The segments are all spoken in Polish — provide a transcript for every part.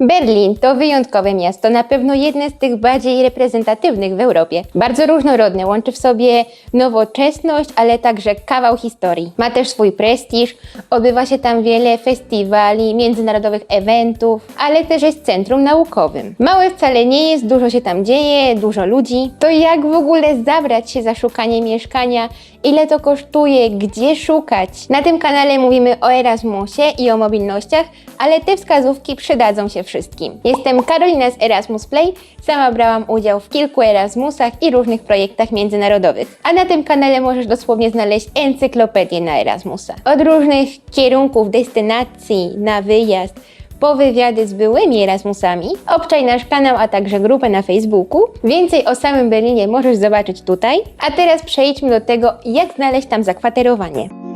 Berlin to wyjątkowe miasto, na pewno jedne z tych bardziej reprezentatywnych w Europie. Bardzo różnorodne, łączy w sobie nowoczesność, ale także kawał historii. Ma też swój prestiż, odbywa się tam wiele festiwali, międzynarodowych eventów, ale też jest centrum naukowym. Małe wcale nie jest, dużo się tam dzieje, dużo ludzi. To jak w ogóle zabrać się za szukanie mieszkania, ile to kosztuje, gdzie szukać? Na tym kanale mówimy o Erasmusie i o mobilnościach, ale te wskazówki przydadzą się wszystkim. Jestem Karolina z Erasmus Play, sama brałam udział w kilku Erasmusach i różnych projektach międzynarodowych. A na tym kanale możesz dosłownie znaleźć encyklopedię na Erasmusa. Od różnych kierunków, destynacji na wyjazd, po wywiady z byłymi Erasmusami, obczaj nasz kanał, a także grupę na Facebooku. Więcej o samym Berlinie możesz zobaczyć tutaj. A teraz przejdźmy do tego, jak znaleźć tam zakwaterowanie.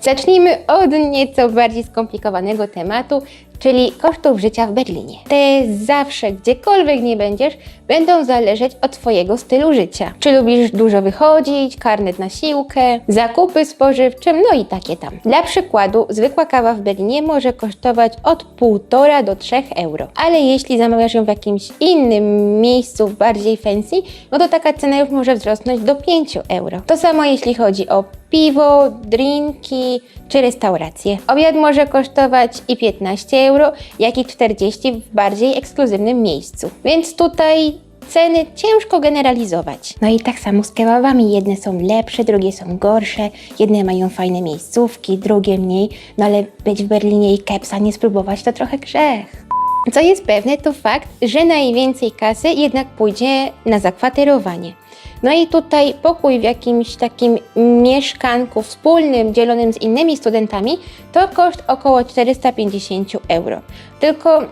Zacznijmy od nieco bardziej skomplikowanego tematu, czyli kosztów życia w Berlinie. Te zawsze, gdziekolwiek nie będziesz, będą zależeć od Twojego stylu życia. Czy lubisz dużo wychodzić, karnet na siłkę, zakupy spożywcze, no i takie tam. Dla przykładu, zwykła kawa w Berlinie może kosztować od 1,5 do 3 euro. Ale jeśli zamawiasz ją w jakimś innym miejscu, bardziej fancy, no to taka cena już może wzrosnąć do 5 euro. To samo jeśli chodzi o piwo, drinki czy restauracje. Obiad może kosztować i 15 euro, jak i 40 w bardziej ekskluzywnym miejscu. Więc tutaj ceny ciężko generalizować. No i tak samo z kebabami. Jedne są lepsze, drugie są gorsze. Jedne mają fajne miejscówki, drugie mniej. No ale być w Berlinie i kepsa nie spróbować to trochę grzech. Co jest pewne, to fakt, że najwięcej kasy jednak pójdzie na zakwaterowanie. No i tutaj pokój w jakimś takim mieszkanku wspólnym, dzielonym z innymi studentami, to koszt około 450 euro. Tylko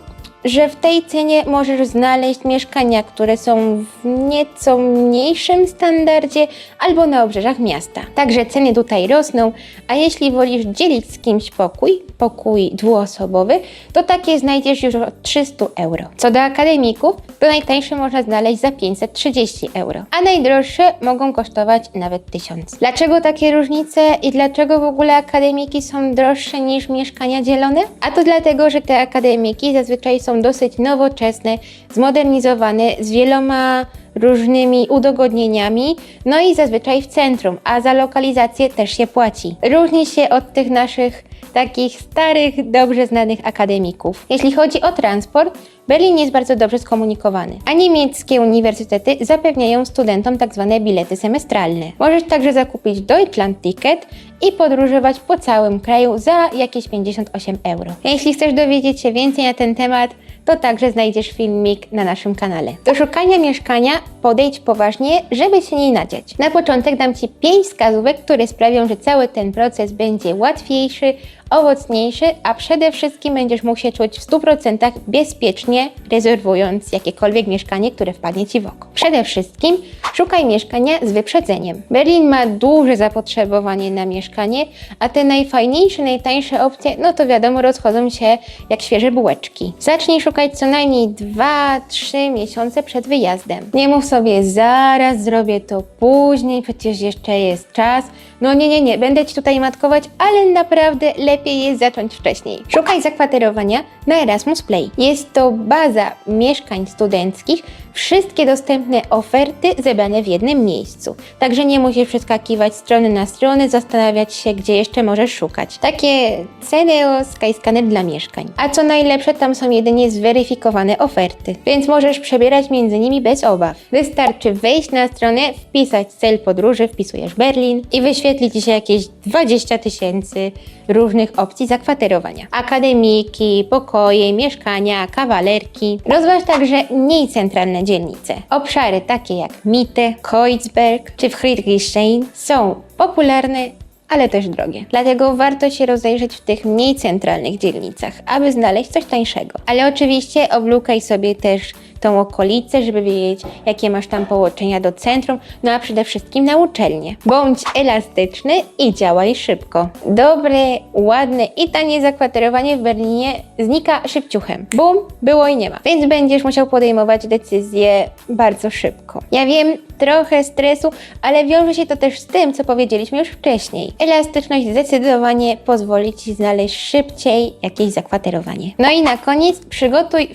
że w tej cenie możesz znaleźć mieszkania, które są w nieco mniejszym standardzie albo na obrzeżach miasta. Także ceny tutaj rosną, a jeśli wolisz dzielić z kimś pokój, pokój dwuosobowy, to takie znajdziesz już od 300 euro. Co do akademików, to najtańsze można znaleźć za 530 euro, a najdroższe mogą kosztować nawet 1000. Dlaczego takie różnice i dlaczego w ogóle akademiki są droższe niż mieszkania dzielone? A to dlatego, że te akademiki zazwyczaj są dosyć nowoczesne, zmodernizowane, z wieloma różnymi udogodnieniami, no i zazwyczaj w centrum, a za lokalizację też się płaci. Różni się od tych naszych takich starych, dobrze znanych akademików. Jeśli chodzi o transport, Berlin jest bardzo dobrze skomunikowany, a niemieckie uniwersytety zapewniają studentom tak zwane bilety semestralne. Możesz także zakupić Deutschland Ticket i podróżować po całym kraju za jakieś 58 euro. Jeśli chcesz dowiedzieć się więcej na ten temat, to także znajdziesz filmik na naszym kanale. Do szukania mieszkania podejdź poważnie, żeby się nie nadziać. Na początek dam Ci 5 wskazówek, które sprawią, że cały ten proces będzie łatwiejszy, owocniejszy, a przede wszystkim będziesz mógł się czuć w 100% bezpiecznie, rezerwując jakiekolwiek mieszkanie, które wpadnie Ci w oko. Przede wszystkim szukaj mieszkania z wyprzedzeniem. Berlin ma duże zapotrzebowanie na mieszkanie, a te najfajniejsze, najtańsze opcje, no to wiadomo, rozchodzą się jak świeże bułeczki. Zacznij szukać co najmniej 2-3 miesiące przed wyjazdem. Nie mów sobie, zaraz zrobię to później, przecież jeszcze jest czas. No nie, nie, nie, będę Ci tutaj matkować, ale naprawdę lepiej jest zacząć wcześniej. Szukaj zakwaterowania na Erasmus Play. Jest to baza mieszkań studenckich, wszystkie dostępne oferty zebrane w jednym miejscu. Także nie musisz przeskakiwać strony na strony, zastanawiać się, gdzie jeszcze możesz szukać. Takie CDO Skyscanner dla mieszkań. A co najlepsze, tam są jedynie zweryfikowane oferty, więc możesz przebierać między nimi bez obaw. Wystarczy wejść na stronę, wpisać cel podróży, wpisujesz Berlin i wyświetli Ci się jakieś 20 tysięcy różnych opcji zakwaterowania. Akademiki, pokoje, mieszkania, kawalerki. Rozważ także mniej centralne dzielnice. Obszary takie jak Mitte, Kreuzberg czy w Friedrichshain są popularne ale też drogie. Dlatego warto się rozejrzeć w tych mniej centralnych dzielnicach, aby znaleźć coś tańszego. Ale oczywiście oblukaj sobie też tą okolicę, żeby wiedzieć, jakie masz tam połączenia do centrum, no a przede wszystkim na uczelnię. Bądź elastyczny i działaj szybko. Dobre, ładne i tanie zakwaterowanie w Berlinie znika szybciuchem. Bum, było i nie ma. Więc będziesz musiał podejmować decyzje bardzo szybko. Ja wiem, trochę stresu, ale wiąże się to też z tym, co powiedzieliśmy już wcześniej. Elastyczność zdecydowanie pozwoli Ci znaleźć szybciej jakieś zakwaterowanie. No i na koniec przygotuj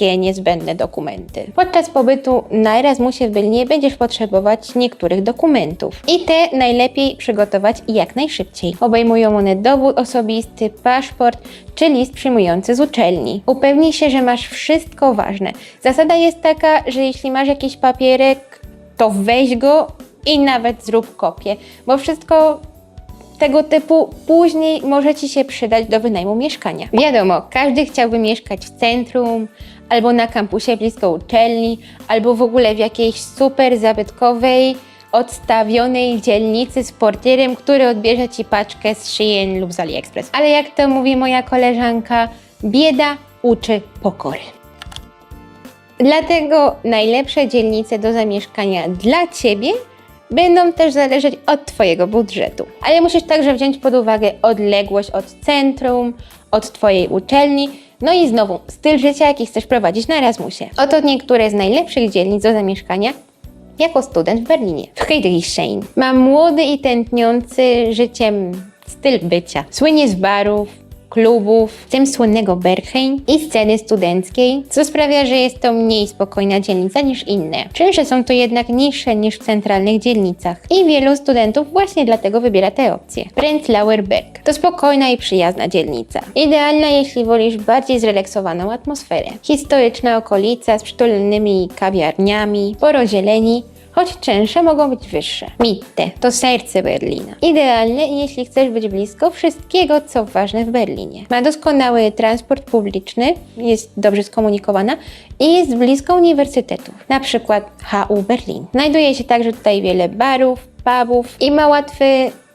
wszystkie niezbędne dokumenty. Podczas pobytu na Erasmusie w Berlinie będziesz potrzebować niektórych dokumentów i te najlepiej przygotować jak najszybciej. Obejmują one dowód osobisty, paszport czy list przyjmujący z uczelni. Upewnij się, że masz wszystko ważne. Zasada jest taka, że jeśli masz jakiś papierek, to weź go i nawet zrób kopię, bo wszystko tego typu później może Ci się przydać do wynajmu mieszkania. Wiadomo, każdy chciałby mieszkać w centrum, albo na kampusie blisko uczelni, albo w ogóle w jakiejś super zabytkowej, odstawionej dzielnicy z portierem, który odbierze Ci paczkę z Shein lub z AliExpress. Ale jak to mówi moja koleżanka, bieda uczy pokory. Dlatego najlepsze dzielnice do zamieszkania dla Ciebie będą też zależeć od Twojego budżetu. Ale musisz także wziąć pod uwagę odległość od centrum, od Twojej uczelni, no i znowu styl życia, jaki chcesz prowadzić na Erasmusie. Oto niektóre z najlepszych dzielnic do zamieszkania jako student w Berlinie, w Friedrichshain. Ma młody i tętniący życiem styl bycia. Słynie z barów, klubów, w tym słynnego Berghain i sceny studenckiej, co sprawia, że jest to mniej spokojna dzielnica niż inne. Czynsze są to jednak niższe niż w centralnych dzielnicach i wielu studentów właśnie dlatego wybiera te opcje. Prenzlauer Berg to spokojna i przyjazna dzielnica. Idealna, jeśli wolisz bardziej zrelaksowaną atmosferę. Historyczna okolica z przytulnymi kawiarniami, sporo zieleni, choć czynsze mogą być wyższe. Mitte to serce Berlina. Idealne, jeśli chcesz być blisko wszystkiego, co ważne w Berlinie. Ma doskonały transport publiczny, jest dobrze skomunikowana i jest blisko uniwersytetów, na przykład HU Berlin. Znajduje się także tutaj wiele barów, pubów i ma łatwy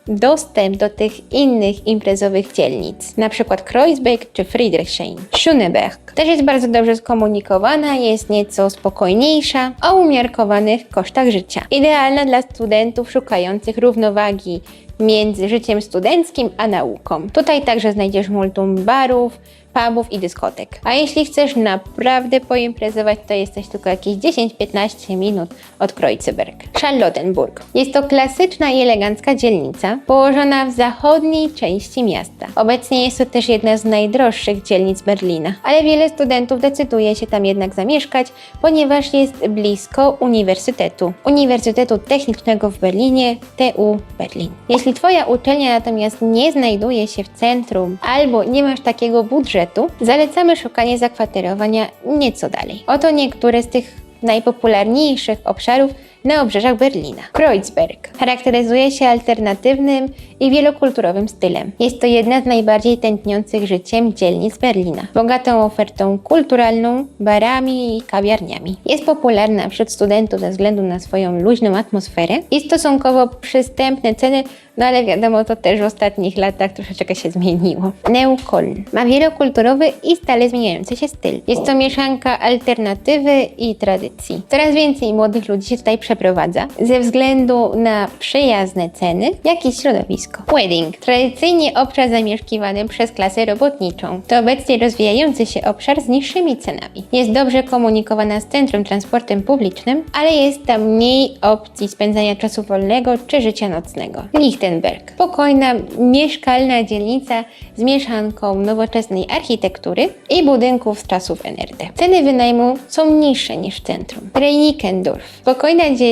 dostęp do tych innych imprezowych dzielnic, przykład Kreuzberg czy Friedrichshain. Schöneberg też jest bardzo dobrze skomunikowana, jest nieco spokojniejsza, o umiarkowanych kosztach życia. Idealna dla studentów szukających równowagi między życiem studenckim a nauką. Tutaj także znajdziesz multum barów, pubów i dyskotek. A jeśli chcesz naprawdę poimprezować, to jesteś tylko jakieś 10-15 minut od Kreuzberg. Charlottenburg. Jest to klasyczna i elegancka dzielnica, położona w zachodniej części miasta. Obecnie jest to też jedna z najdroższych dzielnic Berlina, ale wiele studentów decyduje się tam jednak zamieszkać, ponieważ jest blisko Uniwersytetu. Uniwersytetu Technicznego w Berlinie, TU Berlin. Jeśli Twoja uczelnia natomiast nie znajduje się w centrum albo nie masz takiego budżetu, zalecamy szukanie zakwaterowania nieco dalej. Oto niektóre z tych najpopularniejszych obszarów na obrzeżach Berlina. Kreuzberg charakteryzuje się alternatywnym i wielokulturowym stylem. Jest to jedna z najbardziej tętniących życiem dzielnic Berlina, bogatą ofertą kulturalną, barami i kawiarniami. Jest popularna wśród studentów ze względu na swoją luźną atmosferę i stosunkowo przystępne ceny, no ale wiadomo, to też w ostatnich latach troszeczkę się zmieniło. Neukölln ma wielokulturowy i stale zmieniający się styl. Jest to mieszanka alternatywy i tradycji. Coraz więcej młodych ludzi się tutaj przeprowadza ze względu na przyjazne ceny, jak i środowisko. Wedding. Tradycyjnie obszar zamieszkiwany przez klasę robotniczą. To obecnie rozwijający się obszar z niższymi cenami. Jest dobrze komunikowana z centrum transportem publicznym, ale jest tam mniej opcji spędzania czasu wolnego czy życia nocnego. Lichtenberg. Spokojna, mieszkalna dzielnica z mieszanką nowoczesnej architektury i budynków z czasów NRD. Ceny wynajmu są niższe niż w centrum. Reinickendorf. Spokojna dzielnica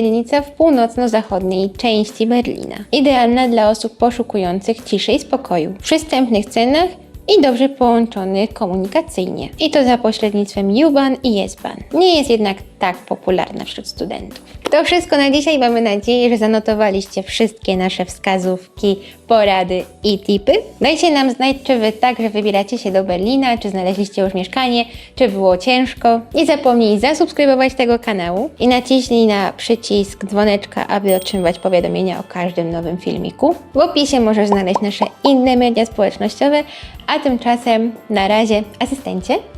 w północno-zachodniej części Berlina. Idealna dla osób poszukujących ciszy i spokoju. W przystępnych cenach i dobrze połączonych komunikacyjnie. I to za pośrednictwem U-Bahn i S-Bahn. Nie jest jednak tak popularna wśród studentów. To wszystko na dzisiaj. Mamy nadzieję, że zanotowaliście wszystkie nasze wskazówki, porady i tipy. Dajcie nam znać, czy Wy także wybieracie się do Berlina, czy znaleźliście już mieszkanie, czy było ciężko. Nie zapomnij zasubskrybować tego kanału i naciśnij na przycisk dzwoneczka, aby otrzymywać powiadomienia o każdym nowym filmiku. W opisie możesz znaleźć nasze inne media społecznościowe, a tymczasem na razie asystencie.